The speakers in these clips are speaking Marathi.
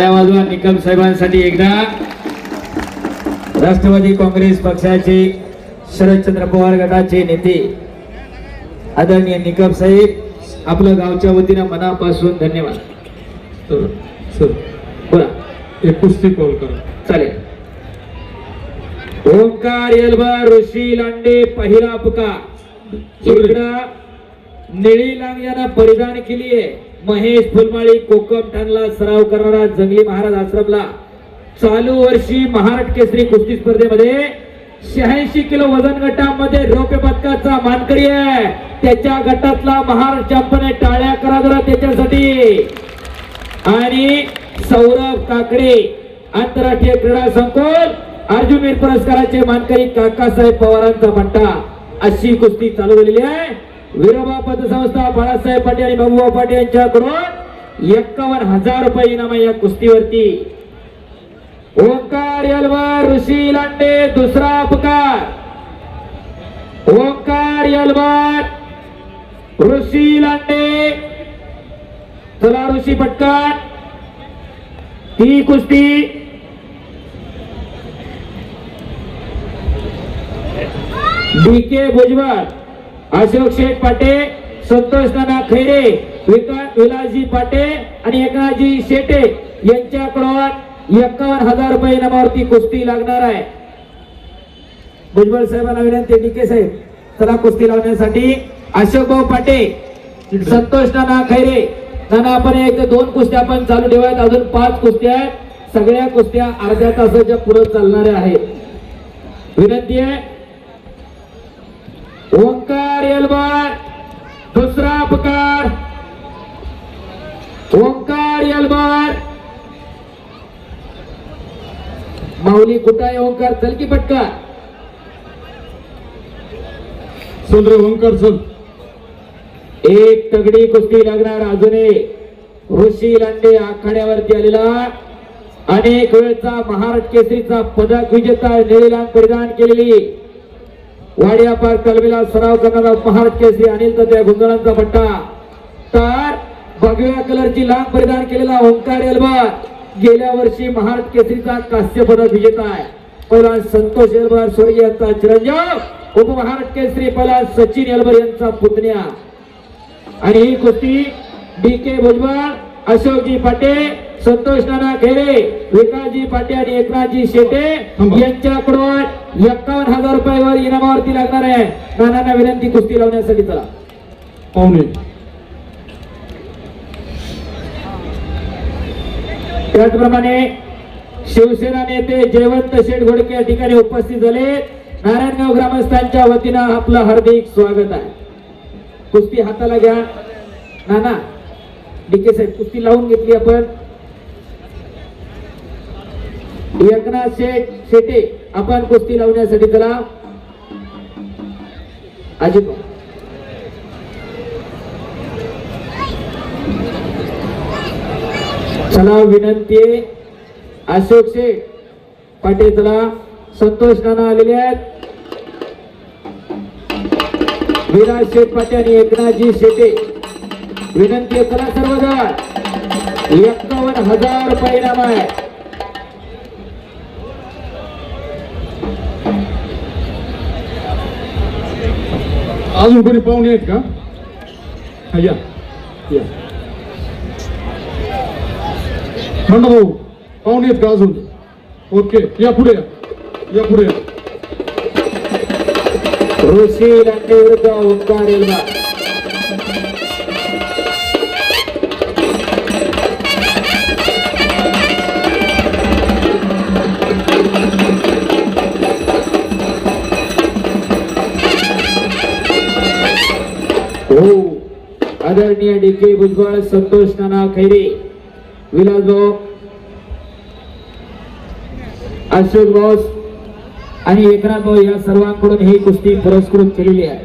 टाळ्या वाजवा निकम साहेबांसाठी एकदा राष्ट्रवादी काँग्रेस पक्षाचे शरदचंद्र पवार गटाचे नेते आदरणीय निकम साहेब आपलं गावच्या वतीनं मनापासून धन्यवाद. सर बोला. एक कुस्ती कॉल करा. चालेल. ओंकार येलबर ऋषी लांडे पहिला इकडं निळी लांग्यानं परिधान केली आहे महेश फुलमाळी कोकम ठाणला सराव करणारा जंगली महाराज आश्रमला चालू वर्षी महाराष्ट्र केसरी कुस्ती स्पर्धेमध्ये शहाऐंशी किलो वजन गटामध्ये रौप्य पदकाचा मानकरी आहे. त्याच्या गटातला महाराष्ट्र चॅम्पियन आहे टाळ्या करा जरा त्याच्यासाठी. आणि सौरभ काकडे आंतरराष्ट्रीय क्रीडा संकुल अर्जुन पुरस्काराचे मानकरी काकासाहेब पवारांचा म्हणता अशी कुस्ती चालू झालेली आहे. विरोबा पतसंस्था बाळासाहेब पाटील आणि बाबूबा पाटील यांच्याकडून एक्कावन्न हजार रुपये इनाम आहे या कुस्तीवरती. ओंकार यलवार ऋषी लांडे दुसरा अपकार. ओंकार यलवार ऋषी लांडे. चला ऋषी पटकार ती कुस्ती. D K Bhujbal. Ashok Sheth Pate Santosh Nana Khaire Vilasji पाटे आणि एकनाथजी शेटे यांच्याकडून एक्कावन्न हजार रुपये इनामावरती कुस्ती लागणार आहे. भुजबळ साहेबांना विनंती डीके साहेब चला कुस्ती लावण्यासाठी. अशोक भाऊ पाटे संतोष नाना खैरे नाना आपण एक दोन कुस्त्या आपण चालू ठेवायत अजून पाच कुस्त्या आहेत. सगळ्या कुस्त्या अर्ध्या तासाच्या पुढे चालणाऱ्या आहेत. विनंती आहे. ओंकार यलबार। दुसरा अपकार। ओंकार यलबार। माऊली कुठं आहे ओंकार? चल की पटका चल रे ओंकार चल. एक तगडी कुस्ती लागणार अजून एक ऋषी लांडे आखाड्यावरती आलेला. अनेक वेळचा महाराष्ट्र केसरीचा पदक विजेता निळीलांग परिधान केलेली. वाडिया पार कलबीला सराव करणारा महाराष्ट्र केसरी अनिल त्या गुंजळांचा पट्टा. तर भगव्या कलरची लांब परिधान केलेला ओंकार एलबार. गेल्या वर्षी महाराष्ट्र केसरीचा कास्य पदक विजेता आहे. पहिला संतोष एलबार स्वर्गीय यांचा चिरंजीव. उपमहाराष्ट्र केसरी पहिला सचिन एलबर यांचा पुतण्या. आणि ही कुस्ती डी के भुजबळ अशोकजी पाटे संतोष नाना खेरे विकासजी पाटे आणि एकनाथजी शेटे यांच्याकडून पंचावन्न हजार रुपयावर इनामावरती लागणार आहे. नानांना विनंती कुस्ती लावण्यासाठी चला. पाहुणे त्याचप्रमाणे शिवसेना नेते जयवंत शेठ घोडके या ठिकाणी उपस्थित झाले. नारायणगाव ग्रामस्थांच्या वतीनं आपलं हार्दिक स्वागत आहे. कुस्ती हाताला घ्या. नाना डीके साहेब कुस्ती लावून घेतली आपण. एकनाथ शेठ शेटे आपण कुस्ती लावण्यासाठी चला. अजित चला विनंती आहे. अशोक शेठ पाटील चला. संतोष नाना आलेले आहेत. विराज शेठ पाटील आणि एकनाथजी शेटे. विनंती आहे चला सर्वजण. एकावन्न हजार परिणाम आहे अजून कोणी पाहुणे आहेत का? हा या. या. म्हणा भाऊ पाहुणे आहेत का अजून? ओके या पुढे या. या पुढे या. ऋषी लांडे विरुद्ध ओंकार आदरणीय D K Bhujbal Santosh Nana Khaire Vilas Bhau Ashok boss आणि एकनाथ भाऊ या सर्वांकडून ही कुस्ती पुरस्कृत केलेली आहे.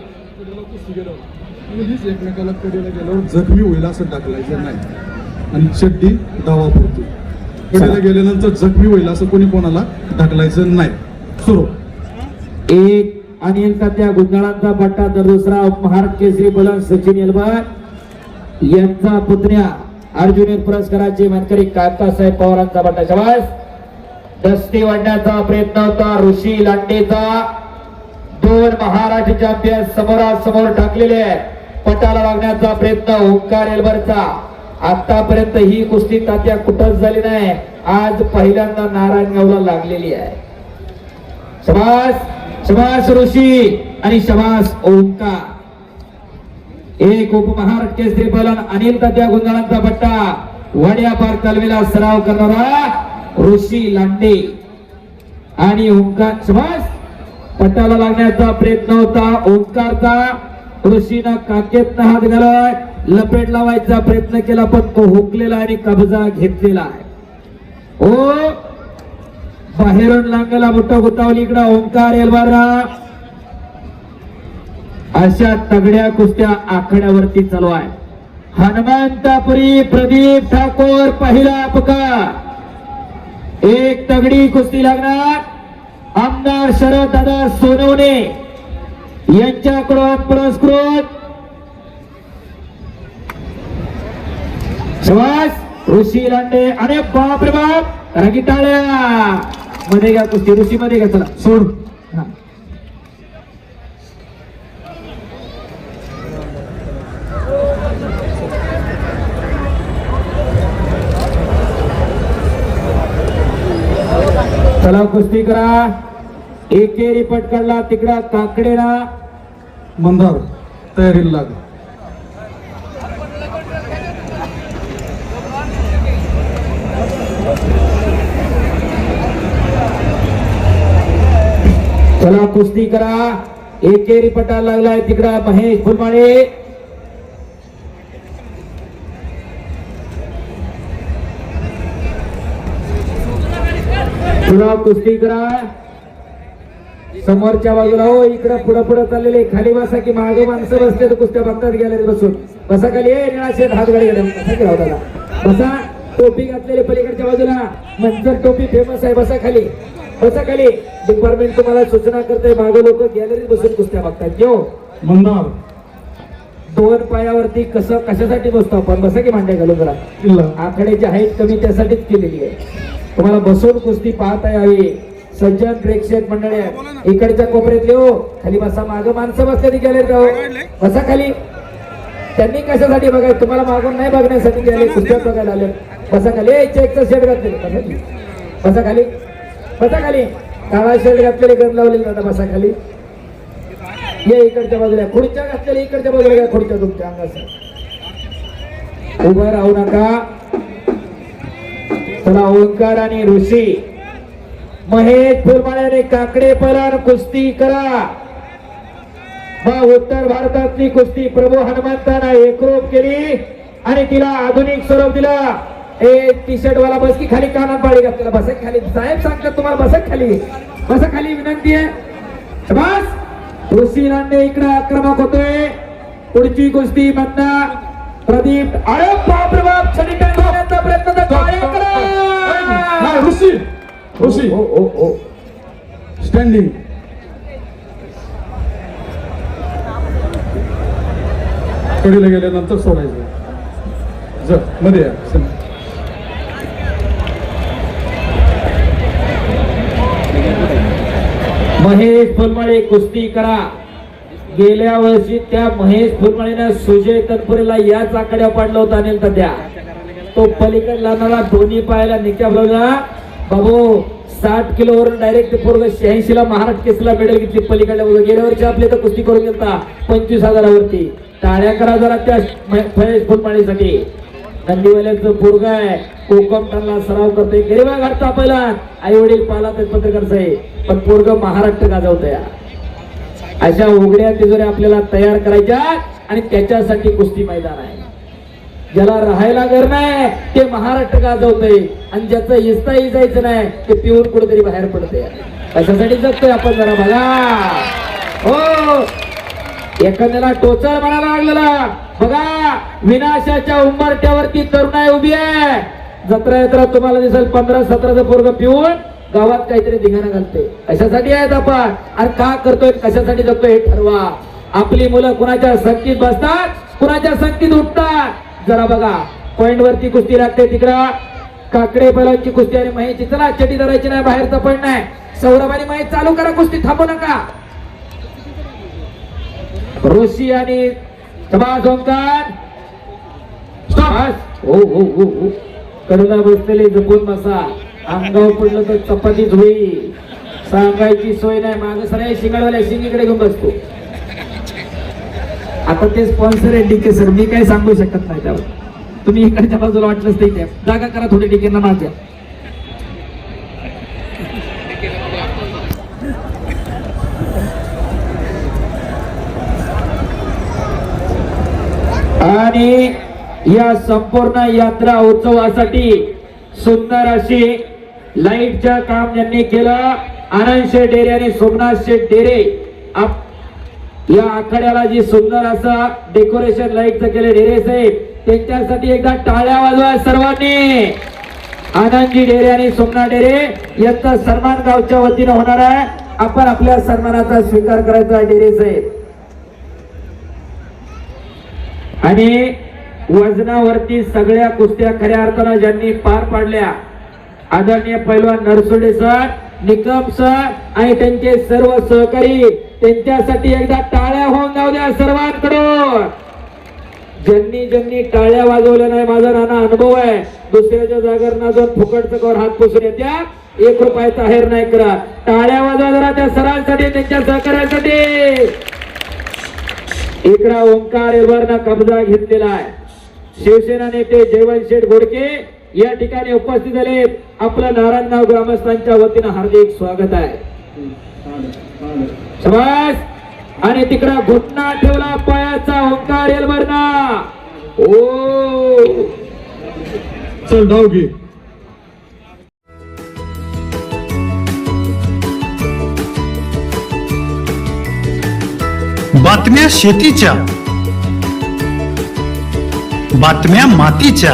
कधीच एकमेकाला कडेला गेल्यावर जखमी होईल असं टाकलायचं नाही. आणि चड्डी धावा पुरते कडेला गेल्यानंतर जखमी होईल असं कोणी कोणाला ढकलायचं नाही. सुरू. एक आणि यांचा त्या गुंजाळांचा पट्टा तर दुसरा महाराष्ट्र केसरी बलन सचिन यलबार यांचा पुतण्या अर्जुन पुरस्काराचे मानकरी काकासाहेब पवारांचा बटा शबास दस्ती वाढण्याचा प्रयत्न होता. ऋषी लांडेचा दोन महाराष्ट्र चॅम्पियन समोरासमोर टाकलेले आहेत. पटाला लागण्याचा प्रयत्न ओंकार एल्बरचा. आतापर्यंत ही कुस्ती तात्या कुठंच झाली नाही. आज पहिल्यांदा नारायणगावला लागलेली आहे. शबास शबास ऋषी आणि शबास ओंकार. एक उपमहाराष्ट्र केसरी पहलवान अनिल तात्या गुंजाळांचा पट्टा वड्या पार तालमीला सराव करणारा ऋषी लांडे. आणि ओंकार शबास पट्टाला लागण्याचा प्रयत्न होता. ओंकारचा ऋषीनं काकेत हात घालाय लपेट लावायचा प्रयत्न केला पण तो हुकलेला आणि कब्जा घेतलेला आहे. ओ बाहेरून लांगला मोठा गुतावली इकडं. ओंकार एलवारा अशा तगड्या कुस्त्या आखड्यावरती चालू आहे हनुमंतापुरी प्रदीप ठाकोर पहिला अपघात एक तगडी कुस्ती लागणार. आमदार शरद दादा सोनवणे यांच्याकडून पुरस्कृत. सुभाष ऋषी लांडे अरे बाप रे बाप रंगीताळ्या मध्ये घ्या कुस्ती ऋषी मध्ये घ्या चला. सोड हा. चला कुस्ती करा. एकेरी पटकडला तिकडा काकडेला. मंदार तयारीला लाग. चला कुस्ती करा. एकेरी पटाला लागलाय तिकडा महेश फुलमाळे. चला कुस्ती करा. समोरच्या बाजूला हो इकडं पुढं पुढं चाललेले खाली बसा की मागे माणसं बसते तर कुस्त्या बघतात गेले बसून. बसा खाली ए निळाशे हात गाडी गेले बसा की राहू दादा. बसा टोपी घातलेले पलीकडच्या बाजूला. मंचर टोपी फेमस आहे बसा खाली. बसा खाली. डिपार्टमेंट तुम्हाला सूचना करते मागे लोक गॅलरीत बसून कुस्त्या बघतात. यो. मंदार. दोन पायावरती कसं कशासाठी बसतो आपण? बसा की मांड्या घालून जरा. किल्ला. आखाड्याची हाईट कमी त्यासाठीच केलेली आहे. तुम्हाला बसून कुस्ती पाहता यावी. सज्जन प्रेक्षक मंडळी इकडच्या कोपऱ्यातले हो खाली बसा माग. माणसं बसलेली गेले का बसा खाली. त्यांनी कशासाठी बघाय तुम्हाला मागून नाही बघण्यासाठी गेले कुस्त्या बघायला आले. बसा खाली. चेकचा शेड घातलेले. बसा खाली. बसा खाली. काळा शेड घातलेले गण लावलेले दादा. बसा खाली. ये इकडच्या बाजूला. खुर्च्या घातलेल्या इकडच्या बाजूला खुडच्या खुर्च्या तुमच्या अंगाचा उभं राहू नका. चला ओंकार आणि ऋषी. महेश फुलमाळ्याने काकडे पलान कुस्ती करा. मग उत्तर भारतातली कुस्ती. प्रभू हनुमंताना एकरूप केली आणि तिला आधुनिक स्वरूप दिला. ए टी शर्ट वाला बस की खाली कानात पाळी घातलेला. बसा खाली. साहेब सांगतात तुम्हाला बसा खाली. बस खाली विनंती आहे. बस ऋषी नांदे इकडे आक्रमक होतोय. पुढची कुस्ती म्हणता प्रदीप अरे बाप रे बाप सॅनिटाईज करण्याचा प्रयत्न तर काय नाही, करा ऋषी. ऋषी. ओ ओ ओ स्टँडिंग कडीला गेल्यानंतर सोडायचं. जर मध्ये या. सम- महेश फुलमाळे कुस्ती करा. गेल्या वर्षी त्या महेश फुलमाळीनं सुजय तनपुरेला याच आकड्या पाडला होता अनिल तद्या. तो पलीकडे लावणारा दोन्ही पायाला निक्या लावला बाबू साठ किलोवरून डायरेक्ट पोरग शहाऐंशी ला महाराष्ट्र केसला मेडल घेतली पलीकडल्या गेल्या वर्षी आपले तर कुस्ती करून गेलता पंचवीस हजारावरती. टाळ्या करा जरा त्या महेश फुलमाळीसाठी. नंदीवाल्याचं पोरग आहे कोकमठाणला सराव करतोय. गरिबा घाटचा पहिला आई वडील पाला ते पत्रकार साहेब पण पोरग महाराष्ट्र गाजवत या अशा उघड्या तिजोऱ्या आपल्याला तयार करायच्या आणि त्याच्यासाठी कुस्ती मैदान आहे. ज्याला राहायला घर नाही ते महाराष्ट्र गाजवतंय. आणि ज्याचं इस्ताही जायचं नाही ते पिऊन कुठेतरी बाहेर पडतंय. कशासाठी जगतोय आपण जरा बघा. हो. एखाद्याला टोचर म्हणायला लागलेला. बघा विनाशाच्या उंबरट्यावरती तरुणाई उभी आहे. जत्रा यात्रा तुम्हाला दिसेल पंधरा सतराचं पोरग पिऊन गावात काहीतरी धिंगाणा घालते कशासाठी आहेत आपण? अरे का करतोय? कशासाठी जगतोय हे ठरवा. आपली मुलं कुणाच्या संगतीत बसतात? कुणाच्या संगतीत उठतात? जरा बघा. पॉइंट वरती कुस्ती लागते तिकडं. काकडे बैलांची कुस्ती आणि माहिती चला चटी धरायची नाही बाहेरचा पण नाही. सौरभ आणि महेश चालू करा कुस्ती. थांबू नका. ऋषी आणि करुणा हो, हो, हो, बसलेले जपून बसा. अंगावर पडलं तर चपातीच होई सांगायची सोय नाही. माग सर शिंगाडवाल्या शिंगीकडे घेऊन बसतो. आता ते स्पॉन्सर आहे डीके सर मी काही सांगू शकत नाही त्यावर. तुम्ही इकडच्या बाजूला वाटलंच ते. जागा करा थोडी डीकेना माझ्या आणि या संपूर्ण यात्रा उत्सवासाठी सुंदर अशी लाईटचं काम ज्यांनी केलं. आनंद शेठ डेरे आणि सोमनाथ शेठ डेरे या आखाड्याला जी सुंदर असं डेकोरेशन लाईटचं केलं डेरे साहेब. त्यांच्यासाठी एकदा टाळ्या वाजवा सर्वांनी. आनंदजी डेरे आणि सोमनाथ डेरे यांचा सन्मान गावच्या वतीनं होणार आहे. आपण आपल्या सन्मानाचा स्वीकार करायचा आहे डेरे साहेब. आणि वजनावरती सगळ्या कुस्त्या खऱ्या अर्थानं ज्यांनी पार पाडल्या आदरणीय पैलवान नरसोडे सर निकम सर आणि त्यांचे सर्व सहकारी त्यांच्यासाठी एकदा टाळ्या होऊन जाऊ द्या सर्वांकडून. ज्यांनी ज्यांनी टाळ्या वाजवल्या नाही माझा नाना अनुभव आहे. दुसऱ्याच्या जागर जर फुकट फुकटचं हात पुसून येत्या एक रुपयाचा हेर नाही करा. टाळ्या वाजवा जरा त्या सरांसाठी त्यांच्या सहकार्यासाठी इकडा ओंकार एवरना कब्जा घेतलेला आहे. शिवसेना नेते जयवंत शेठ घोडके या ठिकाणी उपस्थित झाले आपलं नारायणगाव ग्रामस्थांच्या वतीनं हार्दिक स्वागत आहे. शबास! आणि तिकडा घुटना ठेवला पायाचा ओंकार एलवरना ओ! चल डाव घे. बातम्या शेतीच्या बातम्या मातीच्या